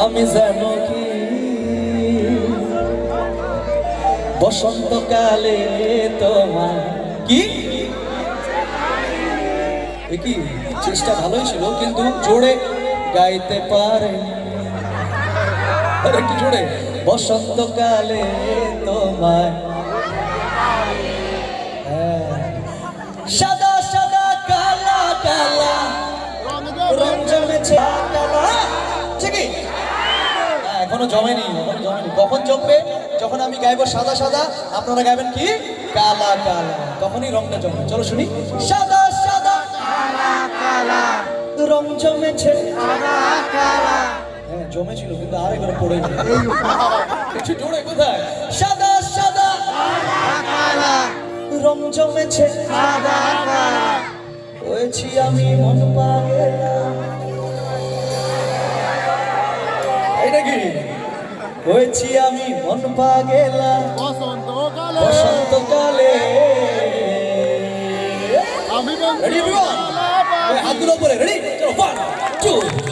আমি যেন কি? বসন্তকালে তোমার কি? কি? চেষ্টা ভালোই ছিল, কিন্তু জোরে গাইতে পারে একটু জোরে? বসন্তকালে তোমায়। হ্যাঁ। এখনও জমেনি এখনও জমেনি। কখন জমবে? যখন আমি গাইবো সাদা সাদা, আপনারা গাইবেন কি? কালা কালা। তখনই রংটা জমবে। চলো শুনি। সাদা সাদা। কালা কালা রং জমেছে। কালা কালা হ্যাঁ জমেছিল, কিন্তু আর এবার পড়ে কিছু জোরে, কোথায়? সাদা সাদা। কালা কালা রং জমেছে। হয়েছি আমি মন পাগলা। এই নাকি হয়েছি আমি মন পাগেলা। বসন্তকালে। বসন্তকালে। আমি রেডি রেডি 1 2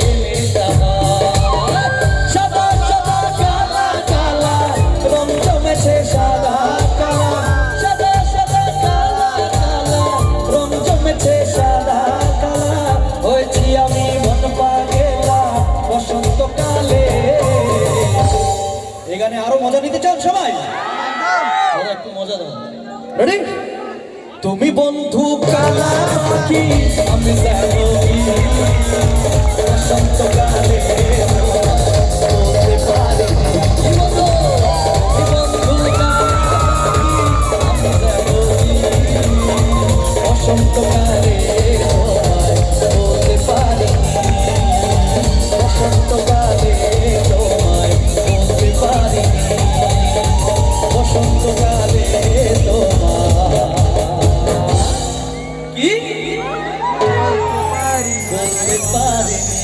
মজা নিতে চান সবাই? একটু মজা দাও রেডি তুমি বন্ধু কালা পাখি আমি বসন্তকালে Quando me parem